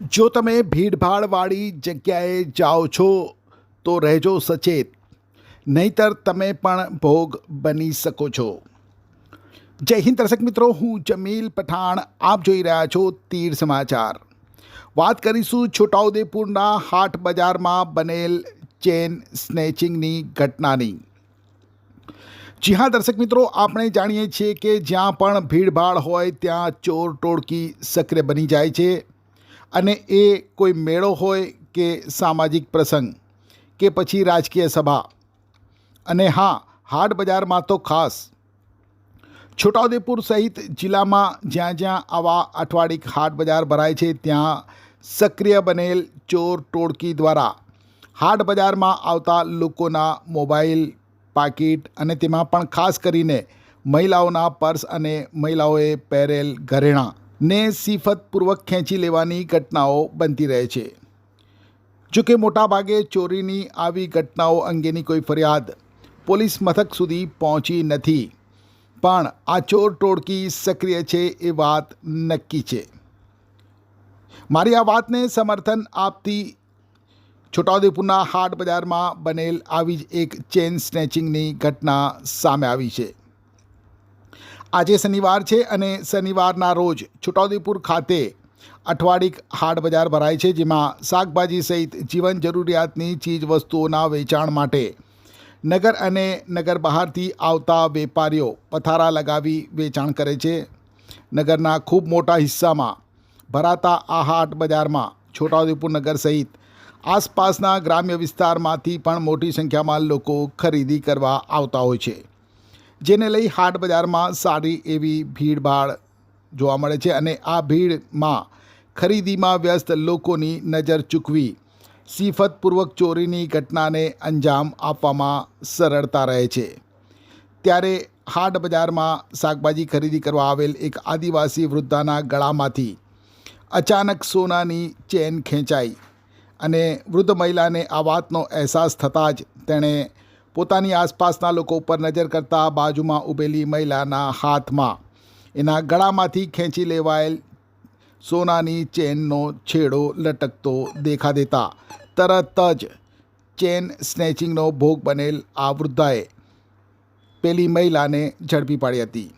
જો તમે ભીડભાડવાળી જગ્યાએ જાઓ છો, તો રહેજો સચેત. નહીતર તમે પણ ભોગ બની શકો છો. જય હિન્દ દર્શક મિત્રો, હું જમીલ પઠાણ. આપ જોઈ રહ્યા છો તીર સમાચાર. વાત કરીશું છોટાઉદેપુરના હાટ બજારમાં બનેલ ચેન સ્નેચિંગની ઘટનાની. જી હા દર્શક મિત્રો, આપણે જાણીએ છીએ કે જ્યાં પણ ભીડભાડ હોય, ત્યાં ચોર ટોળકી સક્રિય બની જાય છે. અને એ કોઈ મેળો હોય કે સામાજિક પ્રસંગ કે પછી રાજકીય સભા. અને હા, હાટ બજારમાં તો ખાસ. છોટાઉદેપુર સહિત જિલ્લામાં જ્યાં જ્યાં આવા અઠવાડિક હાટ બજાર ભરાય છે, ત્યાં સક્રિય બનેલ ચોર ટોળકી દ્વારા હાટ બજારમાં આવતા લોકોના મોબાઈલ, પાકીટ અને તેમાં પણ ખાસ કરીને મહિલાઓના પર્સ અને મહિલાઓએ પહેરેલ ઘરેણાં ને સિફતપૂર્વક ખેંચી લેવાની ઘટનાઓ બનતી રહે છે. જો કે મોટાભાગે ચોરીની આવી ઘટનાઓ અંગેની કોઈ ફરિયાદ પોલીસ મથક સુધી પહોંચી નથી. પણ આ ચોર ટોળકી સક્રિય છે એ વાત નક્કી છે. મારી આ વાતને સમર્થન આપતી છોટાઉદેપુરના હાટ બજારમાં બનેલ આવી જ એક ચેન સ્નેચિંગની ઘટના સામે આવી છે. આજે શનિવાર છે અને શનિવારના રોજ છોટાઉદેપુર ખાતે અઠવાડિક હાટ બજાર ભરાય છે, જેમાં શાકભાજી સહિત જીવન જરૂરિયાતની ચીજ વસ્તુઓના વેચાણ માટે નગર અને નગર બહારથી આવતા વેપારીઓ પથારા લગાવી વેચાણ કરે છે. નગરના ખૂબ મોટા હિસ્સામાં ભરાતા આ હાટ બજારમાં છોટાઉદેપુર નગર સહિત આસપાસના ગ્રામ્ય વિસ્તારમાંથી પણ મોટી સંખ્યામાં લોકો ખરીદી કરવા આવતા હોય છે. જેને લઈ હાટ બજારમાં સારી એવી ભીડભાડ જોવા મળે છે અને આ ભીડમાં ખરીદીમાં વ્યસ્ત લોકોની નજર ચૂકવી સિફતપૂર્વક ચોરીની ઘટનાને અંજામ આપવામાં સરળતા રહે છે. ત્યારે હાટ બજારમાં શાકભાજી ખરીદી કરવા આવેલ એક આદિવાસી વૃદ્ધાના ગળામાંથી અચાનક સોનાની ચેન ખેંચાઈ અને વૃદ્ધ મહિલાને આ વાતનો અહેસાસ થતાં જ તેણે પોતાની આસપાસના લોકો ઉપર નજર કરતા બાજુમાં ઊભેલી મહિલાના હાથમાં. એના ગળામાંથી ખેંચી લેવાયેલ સોનાની ચેનનો છેડો લટકતો દેખા દેતા તરત જ ચેન સ્નેચિંગનો ભોગ બનેલ આ વૃદ્ધાએ પેલી મહિલાને ઝડપી પાડી હતી.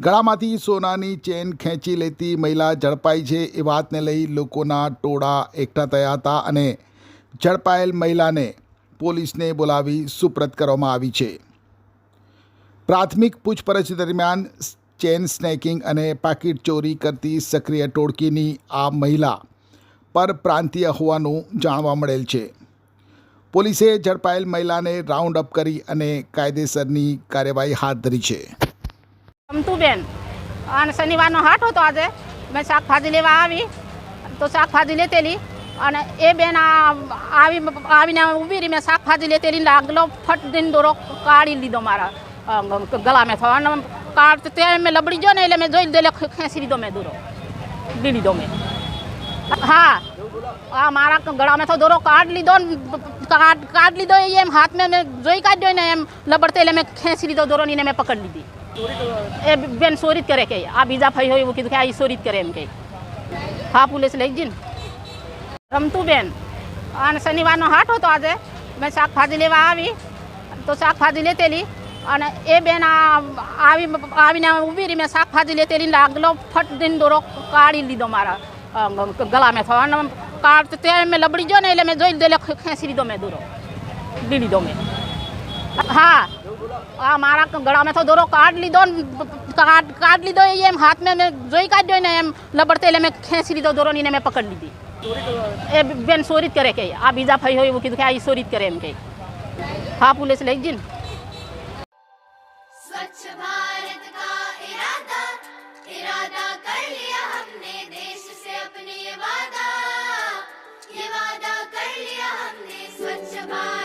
ગળામાંથી સોનાની ચેન ખેંચી લેતી મહિલા ઝડપાઈ છે એ વાતને લઈ લોકોના ટોળા એકઠા થયા હતા અને ઝડપાયેલ મહિલાને પોલીસને બોલાવી સુપ્રત કરવામાં આવી છે. પ્રાથમિક પૂછપરછ દરમિયાન ચેન સ્નેકિંગ અને પાકીટ ચોરી કરતી સક્રિય ટોળકીની આ મહિલા પરપ્રાંતીય હોવાનું જાણવા મળેલ છે. પોલીસે ઝડપાયેલ મહિલાને રાઉન્ડ અપ કરી અને કાયદેસરની કાર્યવાહી હાથ ધરી છે. અમતુબેન, અને શનિવારનો હાટ હતો આજે. મેં શાકભાજી લેવા આવી, તો શાકભાજી લેતેલી. અને એ બેન આવી આવીને ઊભી રહી, મેં શાકભાજી લેતેલી લાગલો ફટ દઈને દોરો કાઢી લીધો મારા ગળામાં થયો. અને કાઢ તે મેં લબડી ગયો ને એટલે મેં જોઈ લીધો ખેંચી લીધો મેં દોરો. લી લીધો મેં. હા, આ મારા ગળામાં તો દોરો કાઢ લીધો કાઢ કાઢ લીધો એ એમ હાથમાં મેં જોઈ કાઢ્યો ને એમ લબડતે એટલે મેં ખેંચી લીધો દોરો ને મેં પકડી લીધી. એ બેન જ કરે કે, આ બીજા ભાઈ હોય એવું કીધું કે, આ એ જ કરે એમ કે. હા, પોલીસ લઈ જઈને રમતું બેન અને શનિવારનો હાટ હતો આજે. મેં શાકભાજી લેવા આવી. તો શાકભાજી લેતેલી. અને એ બેન આ આવી આવીને ઊભી રહી. મેં શાકભાજી લેતેલી લાગલો ફટ દઈને દોરો કાઢી લીધો મારા ગળામાં થયો અને કાઢ તે મેં લબડી ગયો ને એટલે મેં જોઈ લીધો ખેંચી લીધો મેં દોરો. લી લીધો મેં. હા. આ મારા ગળામાં તો દોરો કાઢ લીધો ને કાઢ કાઢ લીધો એ એમ હાથમાં મેં જોઈ કાઢ્યો ને એમ લબડતે એટલે મેં ખેંચી લીધો દોરો ને મેં પકડી લીધી એ બેન ચોરી જ કરે કે આ બીજા ભાઈ હોય એવું કીધું કે આ ઈ ચોરી જ કરે એમ કે હા પોલીસ લઈ જઈને स्वच्छ भारत का इरादा इरादा कर लिया हमने देश से अपने ये वादा ये वादा कर लिया हमने स्वच्छ भारत